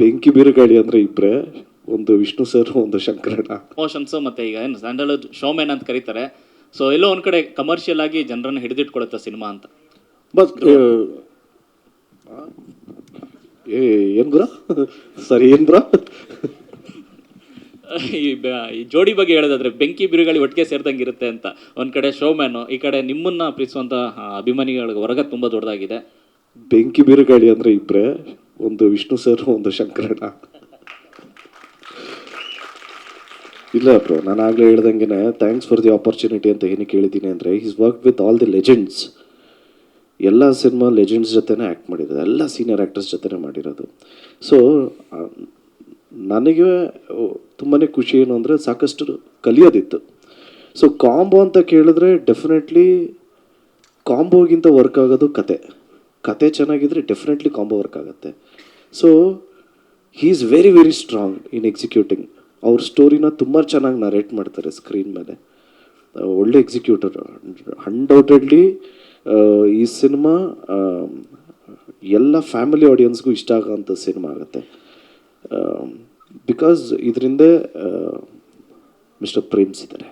ಬೆಂಕಿ ಬಿರುಗಾಳಿ ಅಂದ್ರೆ ಇಬ್ರೆ ಒಂದು ವಿಷ್ಣು ಸರ್ ಒಂದು ಶಂಕರಣ್ಣ. ಮೋಷನ್ಸ್ ಮತ್ತೆ ಈಗ ಏನು ಸ್ಯಾಂಡಲ್ವುಡ್ ಶೋಮ್ಯಾನ್ ಅಂತ ಕರೀತಾರೆ. ಸೊ ಎಲ್ಲೋ ಒಂದ್ ಕಡೆ ಕಮರ್ಷಿಯಲ್ ಆಗಿ ಜನರನ್ನ ಹಿಡಿದಿಟ್ಕೊಳುತ್ತೆ ಸಿನಿಮಾ ಅಂತ. ಬಸ್ ಏ ಏನ್ ಬ್ರ ಸರಿ ಏನ್ ಬ್ರ ಈ ಜೋಡಿ ಬಗ್ಗೆ ಹೇಳೋದಾದ್ರೆ ಬೆಂಕಿ ಬಿರುಗಾಳಿ ಒಟ್ಟಿಗೆ ಸೇರ್ದಂಗೆ ಇರುತ್ತೆ ಅಂತ. ಒಂದ್ ಕಡೆ ಶೋಮ್ಯಾನು ಈ ಕಡೆ ನಿಮ್ಮನ್ನ ಪ್ರೀತಿಸುವಂತ ಅಭಿಮಾನಿಗಳ ವರ್ಗ ತುಂಬಾ ದೊಡ್ಡದಾಗಿದೆ. ಬೆಂಕಿ ಬಿರುಗಾಳಿ ಅಂದ್ರೆ ಇಬ್ರೆ ಒಂದು ವಿಷ್ಣು ಸರ್, ಒಂದು ಶಂಕರಣ್ಣ. ಇಲ್ಲ ಬ್ರೋ, ನಾನು ಆಗಲೇ ಹೇಳ್ದಂಗೆ ಥ್ಯಾಂಕ್ಸ್ ಫಾರ್ ದಿ ಆಪರ್ಚುನಿಟಿ ಅಂತ ಏನಕ್ಕೆ ಹೇಳಿದ್ದೀನಿ ಅಂದರೆ is work with all the legends ಎಲ್ಲ ಸಿನಿಮಾ ಲೆಜೆಂಡ್ಸ್ ಜೊತೆನೇ ಆ್ಯಕ್ಟ್ ಮಾಡಿರೋದು, ಎಲ್ಲ ಸೀನಿಯರ್ ಆ್ಯಕ್ಟರ್ಸ್ ಜೊತೆನೇ ಮಾಡಿರೋದು. ಸೊ ನನಗೆ ತುಂಬಾ ಖುಷಿ ಏನು ಅಂದರೆ, ಸಾಕಷ್ಟು ಕಲಿಯೋದಿತ್ತು. ಸೊ ಕಾಂಬೋ ಅಂತ ಕೇಳಿದ್ರೆ ಡೆಫಿನೆಟ್ಲಿ ಕಾಂಬೋಗಿಂತ ವರ್ಕ್ ಆಗೋದು ಕತೆ. ಕತೆ ಚೆನ್ನಾಗಿದ್ರೆ ಡೆಫಿನೆಟ್ಲಿ ಕಾಂಬೋ ವರ್ಕ್ ಆಗುತ್ತೆ. So he is very very strong in executing ಅವ್ರ ಸ್ಟೋರಿನ ತುಂಬ ಚೆನ್ನಾಗಿ ನರೇಟ್ ಮಾಡ್ತಾರೆ ಸ್ಕ್ರೀನ್ ಮೇಲೆ. ಒಳ್ಳೆ ಎಕ್ಸಿಕ್ಯೂಟರ್ ಅನ್ಡೌಟೆಡ್ಲಿ ಈ ಸಿನಿಮಾ ಎಲ್ಲ ಫ್ಯಾಮಿಲಿ ಆಡಿಯನ್ಸ್ಗೂ ಇಷ್ಟ ಆಗೋಂಥ ಸಿನಿಮಾ ಆಗುತ್ತೆ. ಬಿಕಾಸ್ ಇದರಿಂದ ಮಿಸ್ಟರ್ ಪ್ರೇಮ್ಸ್ ಇದ್ದಾರೆ.